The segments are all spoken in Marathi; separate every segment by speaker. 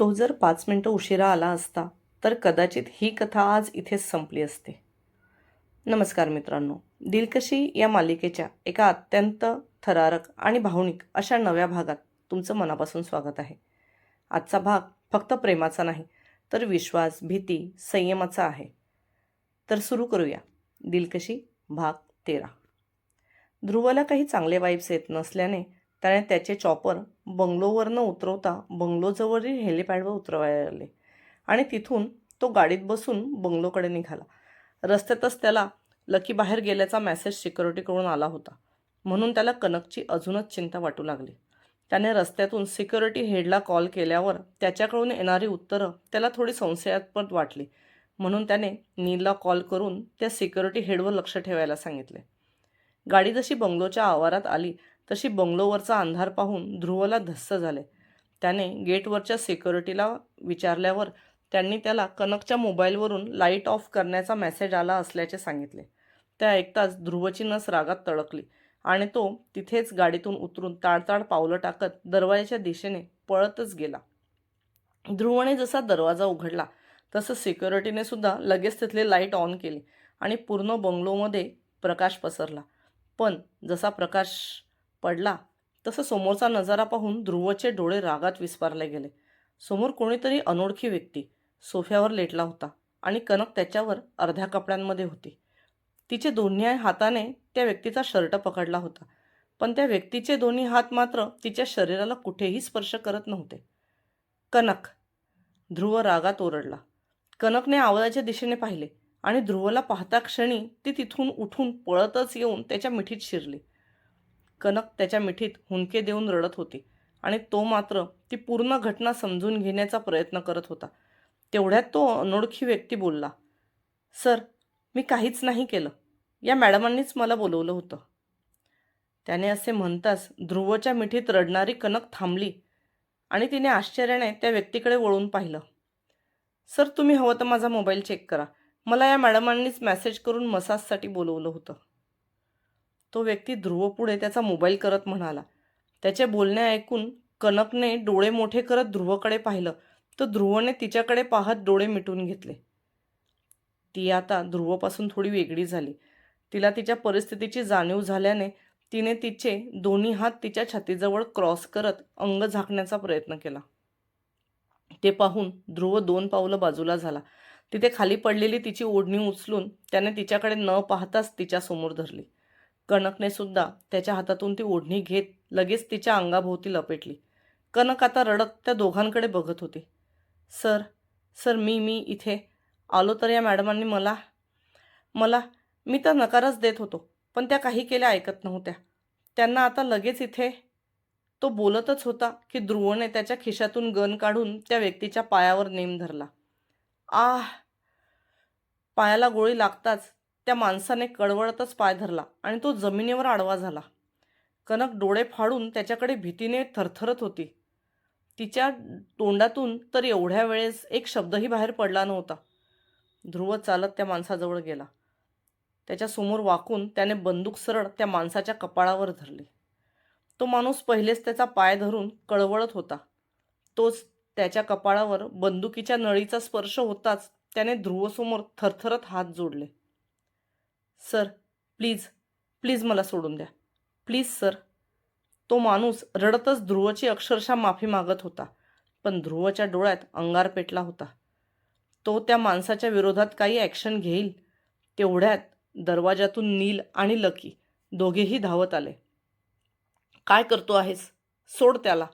Speaker 1: तो जर पाच मिनटं उशिरा आला असता तर कदाचित ही कथा आज इथेच संपली असते. नमस्कार मित्रांनो. दिलकशी या मालिकेच्या एका अत्यंत थरारक आणि भावनिक अशा नव्या भागात तुमचं मनापासून स्वागत आहे. आजचा भाग फक्त प्रेमाचा नाही तर विश्वास भीती संयमाचा आहे. तर सुरू करूया. दिलकशी भाग तेरा. ध्रुवला काही चांगले वाईब्स येत नसल्याने त्याने त्याचे चॉपर बंगलोवरनं उतरवता बंगलोजवळील हेलिपॅडवर उतरवायला आणि तिथून तो गाडीत बसून बंगलोकडे निघाला. रस्त्यातच त्याला लकी बाहेर गेल्याचा मेसेज सिक्युरिटीकडून आला होता. म्हणून त्याला कनकची अजूनच चिंता वाटू लागली. त्याने रस्त्यातून सिक्युरिटी हेडला कॉल केल्यावर त्याच्याकडून येणारी उत्तरं त्याला थोडी संशयास्पद वाटली. म्हणून त्याने नीलला कॉल करून त्या सिक्युरिटी हेडवर लक्ष ठेवायला सांगितले. गाडी जशी बंगलोच्या आवारात आली तशी बंगलोवरचा अंधार पाहून ध्रुवला धस्स झाले. त्याने गेटवरच्या सिक्युरिटीला विचारल्यावर त्यांनी त्याला कनकच्या मोबाईलवरून लाइट ऑफ करण्याचा मेसेज आला असल्याचे सांगितले. त्या ऐकताच ध्रुवची नस रागात तळकली आणि तो तिथेच गाडीतून उतरून ताडताड पावलं टाकत दरवाजाच्या दिशेने पळतच गेला. ध्रुवने जसा दरवाजा उघडला तसं सिक्युरिटीने सुद्धा लगेच तिथले लाइट ऑन केली आणि पूर्ण बंगलोमध्ये प्रकाश पसरला. पण जसा प्रकाश पडला. तसं समोरचा नजारा पाहून ध्रुवचे डोळे रागात विस्पारले गेले. समोर कोणीतरी अनोळखी व्यक्ती सोफ्यावर लेटला होता आणि कनक त्याच्यावर अर्ध्या कपड्यांमध्ये होती. तिचे दोन्ही हाताने त्या व्यक्तीचा शर्ट पकडला होता पण त्या व्यक्तीचे दोन्ही हात मात्र तिच्या शरीराला कुठेही स्पर्श करत नव्हते. कनक ध्रुव रागात ओरडला. कनकने आवाजाच्या दिशेने पाहिले आणि ध्रुवला पाहता क्षणी ती तिथून उठून पळतच येऊन त्याच्या मिठीत शिरली. कनक त्याच्या मिठीत हुंके देऊन रडत होती आणि तो मात्र ती पूर्ण घटना समजून घेण्याचा प्रयत्न करत होता. तेवढ्यात तो अनोळखी व्यक्ती बोलला सर मी काहीच नाही केलं. या मॅडमांनीच मला बोलवलं होतं. त्याने असे म्हणताच ध्रुवच्या मिठीत रडणारी कनक थांबली आणि तिने आश्चर्याने त्या व्यक्तीकडे वळून पाहिलं. सर तुम्ही हवं तर माझा मोबाईल चेक करा. मला या मॅडमांनीच मॅसेज करून मसाजसाठी बोलवलं होतं. तो व्यक्ती ध्रुवपुढे त्याचा मोबाईल करत म्हणाला. त्याचे बोलणे ऐकून कनकने डोळे मोठे करत ध्रुवकडे पाहिलं. तर ध्रुवने तिच्याकडे पाहत डोळे मिटून घेतले. ती आता ध्रुवपासून थोडी वेगळी झाली. तिला तिच्या परिस्थितीची जाणीव झाल्याने तिने तिचे दोन्ही हात तिच्या छातीजवळ क्रॉस करत अंग झाकण्याचा प्रयत्न केला. ते पाहून ध्रुव दोन पावलं बाजूला झाला. तिथे खाली पडलेली तिची ओढणी उचलून त्याने तिच्याकडे न पाहताच तिच्यासमोर धरली. कनकने सुद्धा त्याच्या हातातून ती ओढणी घेत लगेच तिच्या अंगाभोवती लपेटली. कनक आता रडत त्या दोघांकडे बघत होती. सर सर मी मी इथे आलो तर या मॅडमांनी मला मला मी तर नकारच देत होतो पण त्या काही केल्या ऐकत नव्हत्या. त्यांना आता लगेच इथे तो बोलतच होता की ध्रुवने त्याच्या खिशातून गन काढून त्या व्यक्तीच्या पायावर नेम धरला. आह पायाला गोळी लागताच त्या माणसाने कळवळतच पाय धरला आणि तो जमिनीवर आडवा झाला. कनक डोळे फाडून त्याच्याकडे भीतीने थरथरत होती. तिच्या तोंडातून तर एवढ्या वेळेस एक शब्दही बाहेर पडला नव्हता. ध्रुव चालत त्या माणसाजवळ गेला. त्याच्यासमोर वाकून त्याने बंदूक सरळ त्या माणसाच्या कपाळावर धरली. तो माणूस पहिलेच त्याचा पाय धरून कळवळत होता. तोच त्याच्या कपाळावर बंदुकीच्या नळीचा स्पर्श होताच त्याने ध्रुवसमोर थरथरत हात जोडले. सर प्लीज प्लीज मला सोडून द्या. Please sir. तो माणूस रडतच ध्रुवची अक्षरशः माफी मागत होता पण ध्रुवच्या डोळ्यात अंगार पेटला होता. तो त्या माणसाच्या विरोधात काही ॲक्शन घेईल तेवढ्यात दरवाजातून नील आणि लकी दोघेही धावत आले. काय करतो आहेस? सोड त्याला.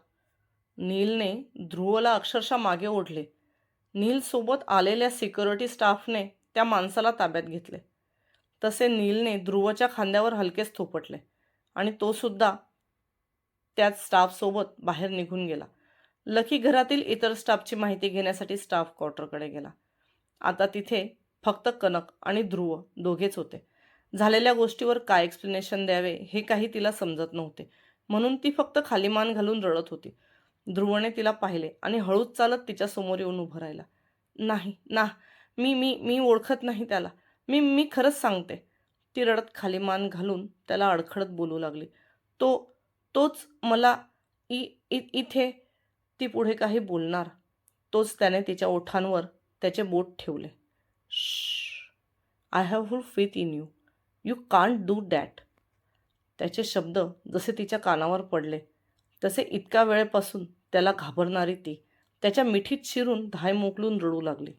Speaker 1: नीलने ध्रुवला अक्षरशः मागे ओढले. नीलसोबत आलेल्या सिक्युरिटी स्टाफने त्या माणसाला ताब्यात घेतले. तसे नीलने ध्रुवच्या खांद्यावर हलकेच थोपटले आणि तो सुद्धा त्याच स्टाफसोबत बाहेर निघून गेला. लकी घरातील इतर स्टाफची माहिती घेण्यासाठी स्टाफ क्वार्टरकडे गेला. आता तिथे फक्त कनक आणि ध्रुव दोघेच होते. झालेल्या गोष्टीवर काय एक्सप्लेनेशन द्यावे हे काही तिला समजत नव्हते. म्हणून ती फक्त खाली मान घालून रडत होती. ध्रुवने तिला पाहिले आणि हळूच चालत तिच्यासमोर येऊन उभं राहिला. नाही ना. मी मी मी ओळखत नाही त्याला. मी मी खरंच सांगते. ती रडत खाली मान घालून त्याला अडखळत बोलू लागली. तो तोच मला इ इ इथे ती पुढे काही बोलणार. तोच त्याने तिच्या ओठांवर त्याचे बोट ठेवले. I have full faith in you you can't do that त्याचे शब्द जसे तिच्या कानावर पडले तसे इतक्या वेळेपासून त्याला घाबरणारी ती त्याच्या मिठीत शिरून धाय मोकलून रडू लागली.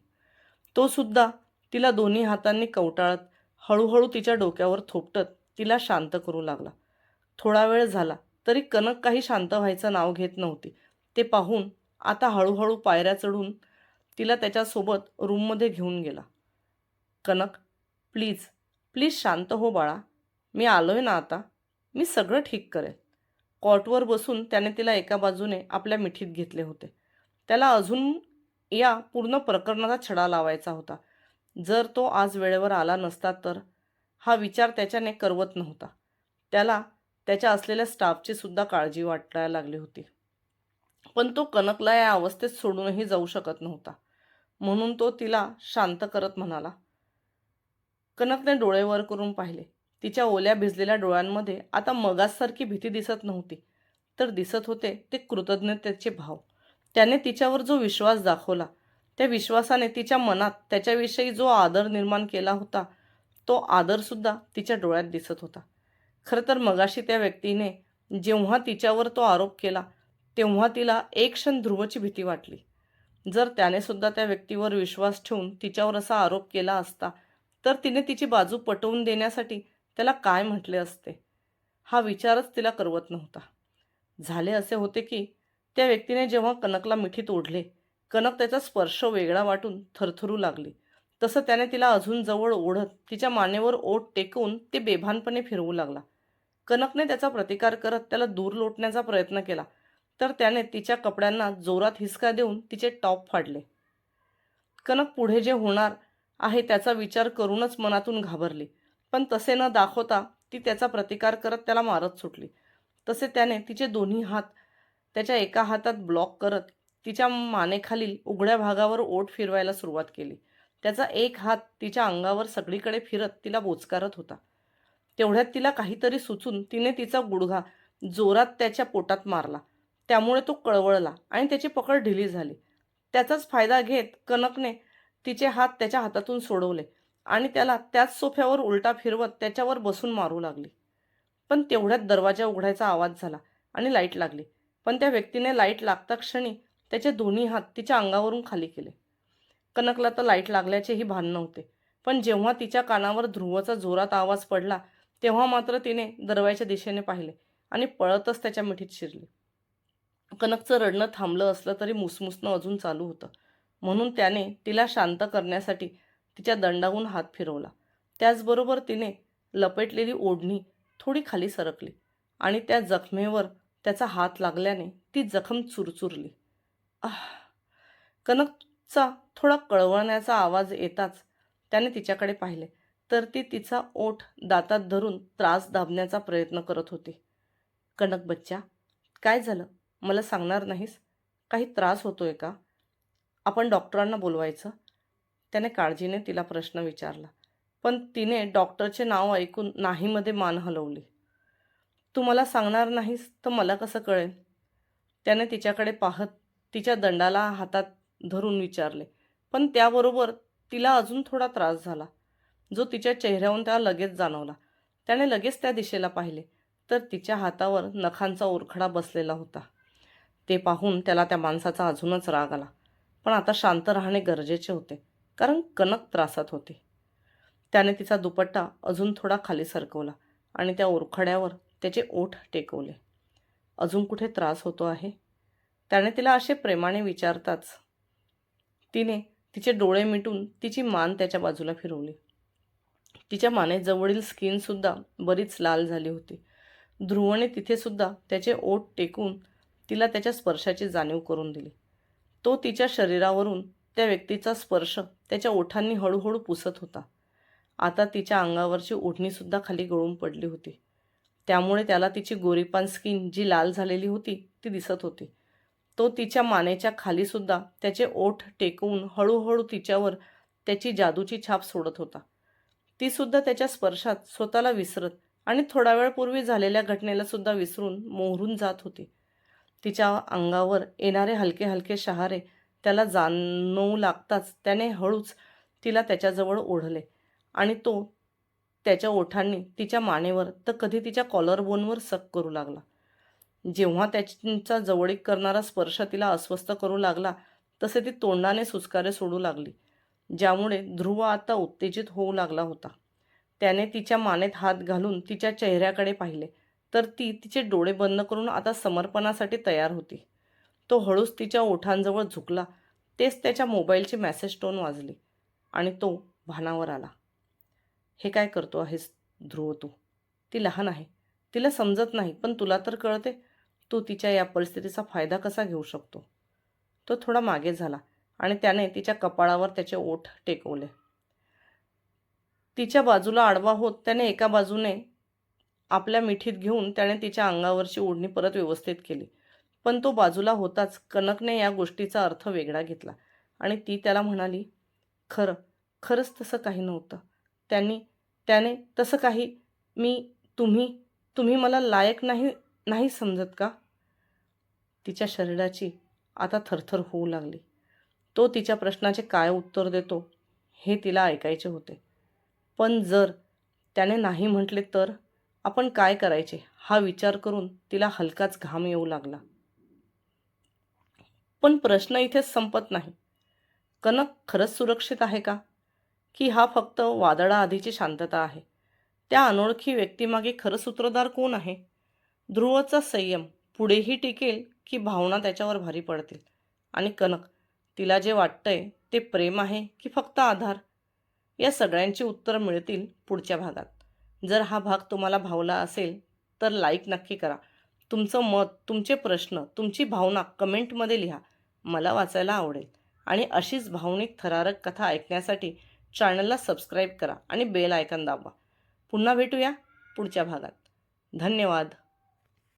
Speaker 1: तो सुद्धा तिला दोन्ही हातांनी कवटाळत हळूहळू तिच्या डोक्यावर थोपटत तिला शांत करू लागला. थोडा वेळ झाला तरी कनक काही शांत व्हायचं नाव घेत नव्हती. ते पाहून आता हळूहळू पायऱ्या चढून तिला त्याच्यासोबत रूममध्ये घेऊन गेला. कनक प्लीज प्लीज शांत हो बाळा. मी आलोय ना आता. मी सगळं ठीक करेन. कॉटवर बसून त्याने तिला एका बाजूने आपल्या मिठीत घेतले होते. त्याला अजून या पूर्ण प्रकरणाचा छडा लावायचा होता. जर तो आज वेळेवर आला नसता तर? हा विचार त्याच्याने करवत नव्हता. त्याला त्याच्या असलेल्या स्टाफची सुद्धा काळजी वाटायला लागली होती. पण तो कनकला या अवस्थेत सोडूनही जाऊ शकत नव्हता. म्हणून तो तिला शांत करत म्हणाला कनकने डोळे वर करून पाहिले. तिच्या ओल्या भिजलेल्या डोळ्यांमध्ये आता मगासारखी भीती दिसत नव्हती. तर दिसत होते ते कृतज्ञतेचे भाव. त्याने तिच्यावर जो विश्वास दाखवला त्या विश्वासाने तिच्या मनात त्याच्याविषयी जो आदर निर्माण केला होता तो आदरसुद्धा तिच्या डोळ्यात दिसत होता. खरं तर मगाशी त्या व्यक्तीने जेव्हा तिच्यावर तो आरोप केला तेव्हा तिला एक क्षण ध्रुवची भीती वाटली. जर त्याने सुद्धा त्या व्यक्तीवर विश्वास ठेवून तिच्यावर असा आरोप केला असता तर तिने तिची बाजू पटवून देण्यासाठी त्याला काय म्हटले असते? हा विचारच तिला करवत नव्हता. झाले असे होते की त्या व्यक्तीने जेव्हा कनकला मिठीत ओढले कनक त्याचा स्पर्श वेगळा वाटून थरथरू लागली. तसं त्याने तिला अजून जवळ ओढत तिच्या मानेवर ओठ टेकवून ते बेभानपणे फिरवू लागला. कनकने त्याचा प्रतिकार करत त्याला दूर लोटण्याचा प्रयत्न केला तर त्याने तिच्या कपड्यांना जोरात हिसका देऊन तिचे टॉप फाडले. कनक पुढे जे होणार आहे त्याचा विचार करूनच मनातून घाबरली पण तसे न दाखवता ती त्याचा प्रतिकार करत त्याला मारत सुटली. तसे त्याने तिचे दोन्ही हात त्याच्या एका हातात ब्लॉक करत तिच्या मानेखालील उघड्या भागावर ओठ फिरवायला सुरुवात केली. त्याचा एक हात तिच्या अंगावर सगळीकडे फिरत तिला बोचकारत होता. तेवढ्यात तिला काहीतरी सुचून तिने तिचा गुडघा जोरात त्याच्या पोटात मारला. त्यामुळे तो कळवळला आणि त्याची पकड ढिली झाली. त्याचाच फायदा घेत कनकने तिचे हात त्याच्या हातातून सोडवले आणि त्याला त्याच सोफ्यावर उलटा फिरवत त्याच्यावर बसून मारू लागली. पण तेवढ्यात दरवाजा उघडायचा आवाज झाला आणि लाइट लागली. पण त्या व्यक्तीने लाइट लागता क्षणी त्याचे दोन्ही हात तिच्या अंगावरून खाली केले. कनकला तर लाइट लागल्याचेही भान नव्हते. पण जेव्हा तिच्या कानावर ध्रुवाचा जोरात आवाज पडला तेव्हा मात्र तिने दरवाजाच्या दिशेने पाहिले आणि पळतच त्याच्या मिठीत शिरली. कनकचं रडणं थांबलं असलं तरी मुसमुसणं अजून चालू होतं. म्हणून त्याने तिला शांत करण्यासाठी तिच्या दंडाहून हात फिरवला. त्याचबरोबर तिने लपेटलेली ओढणी थोडी खाली सरकली आणि त्या जखमेवर त्याचा हात लागल्याने ती जखम चुरचुरली. कनकचा थोडा कळवळण्याचा आवाज येताच त्याने तिच्याकडे पाहिले तर ती तिचा ओठ दातात धरून त्रास दाबण्याचा प्रयत्न करत होती. कनक बच्चा काय झालं? मला सांगणार नाहीस? काही त्रास होतोय का? आपण डॉक्टरांना बोलवायचं? त्याने काळजीने तिला प्रश्न विचारला पण तिने डॉक्टरचे नाव ऐकून नाहीमध्ये मान हलवली. तू मला सांगणार नाहीस तर मला कसं कळेल? त्याने तिच्याकडे पाहत तिच्या दंडाला हातात धरून विचारले. पण त्याबरोबर तिला अजून थोडा त्रास झाला. जो तिच्या चेहऱ्यावरून त्याला लगेच जाणवला. त्याने लगेच त्या दिशेला पाहिले. तर तिच्या हातावर नखांचा ओरखडा बसलेला होता. ते पाहून त्याला त्या माणसाचा अजूनच राग आला. पण आता शांत राहणे गरजेचे होते. कारण कनक त्रासात होती. त्याने तिचा दुपट्टा अजून थोडा खाली सरकवला आणि त्या ओरखड्यावर त्याचे ओठ टेकवले. अजून कुठे त्रास होतो आहे? त्याने तिला असे प्रेमाने विचारताच. तिने तिचे डोळे मिटून तिची मान त्याच्या बाजूला फिरवली. तिच्या मानेजवळील स्किनसुद्धा बरीच लाल झाली होती. ध्रुवने तिथेसुद्धा त्याचे ओठ टेकून तिला त्याच्या स्पर्शाची जाणीव करून दिली. तो तिच्या शरीरावरून त्या व्यक्तीचा स्पर्श त्याच्या ओठांनी हळूहळू पुसत होता. आता तिच्या अंगावरची ओढणीसुद्धा खाली गळून पडली होती. त्यामुळे त्याला तिची गोरीपान स्किन जी लाल झालेली होती ती दिसत होती. तो तिच्या मानेच्या खालीसुद्धा त्याचे ओठ टेकवून हळूहळू तिच्यावर त्याची जादूची छाप सोडत होता. ती सुद्धा त्याच्या स्पर्शात स्वतःला विसरत आणि थोडा वेळपूर्वी झालेल्या घटनेला सुद्धा विसरून मोहरून जात होती. तिच्या अंगावर येणारे हलके हलके शहारे त्याला जाणवू लागताच त्याने हळूच तिला त्याच्याजवळ ओढले आणि तो त्याच्या ओठांनी तिच्या मानेवर तर कधी तिच्या कॉलरबोनवर सक करू लागला. जेव्हा त्यांचा जवळीक करणारा स्पर्श तिला अस्वस्थ करू लागला तसे ती तोंडाने सुस्कारे सोडू लागली ज्यामुळे ध्रुव आता उत्तेजित होऊ लागला होता. त्याने तिच्या मानेत हात घालून तिच्या चेहऱ्याकडे पाहिले तर ती तिचे डोळे बंद करून आता समर्पणासाठी तयार होती. तो हळूच तिच्या ओठांजवळ झुकला तेच त्याच्या मोबाईलची मॅसेज टोन वाजली आणि तो भानावर आला. हे काय करतो आहेस ध्रुव तू? ती लहान आहे तिला समजत नाही पण तुला तर कळते तो तिच्या या परिस्थितीचा फायदा कसा घेऊ शकतो? तो थोडा मागे झाला आणि त्याने तिच्या कपाळावर त्याचे ओठ टेकवले. तिच्या बाजूला आडवा होत त्याने एका बाजूने आपल्या मिठीत घेऊन त्याने तिच्या अंगावरची ओढणी परत व्यवस्थित केली. पण तो बाजूला होताच कनकने या गोष्टीचा अर्थ वेगळा घेतला आणि ती त्याला म्हणाली खरं खरंच तसं काही नव्हतं. त्यांनी त्याने तसं काही मी तुम्ही तुम्ही मला लायक नाही नाही समजत का? तिच्या शरीराची आता थरथर होऊ लागली. तो तिच्या प्रश्नाचे काय उत्तर देतो हे तिला ऐकायचे होते. पण जर त्याने नाही म्हटले तर आपण काय करायचे? हा विचार करून तिला हलकाच घाम येऊ लागला. पण प्रश्न इथेच संपत नाही. कनक खरंच सुरक्षित आहे का? की हा फक्त वादळाआधीची शांतता आहे? त्या अनोळखी व्यक्तीमागे खरं सूत्रधार कोण आहे? ध्रुवचा संयम पुढेही टिकेल की भावना त्याच्यावर भारी पडतील. आणि कनक तिला जे वाटतंय ते प्रेम आहे की फक्त आधार? या सगळ्यांची उत्तरं मिळतील पुढच्या भागात. जर हा भाग तुम्हाला भावला असेल तर लाईक नक्की करा. तुमचं मत तुमचे प्रश्न तुमची भावना कमेंटमध्ये लिहा. मला वाचायला आवडेल. आणि अशीच भावनिक थरारक कथा ऐकण्यासाठी चॅनलला सबस्क्राईब करा आणि बेल आयकन दाबा. पुन्हा भेटूया पुढच्या भागात. धन्यवाद.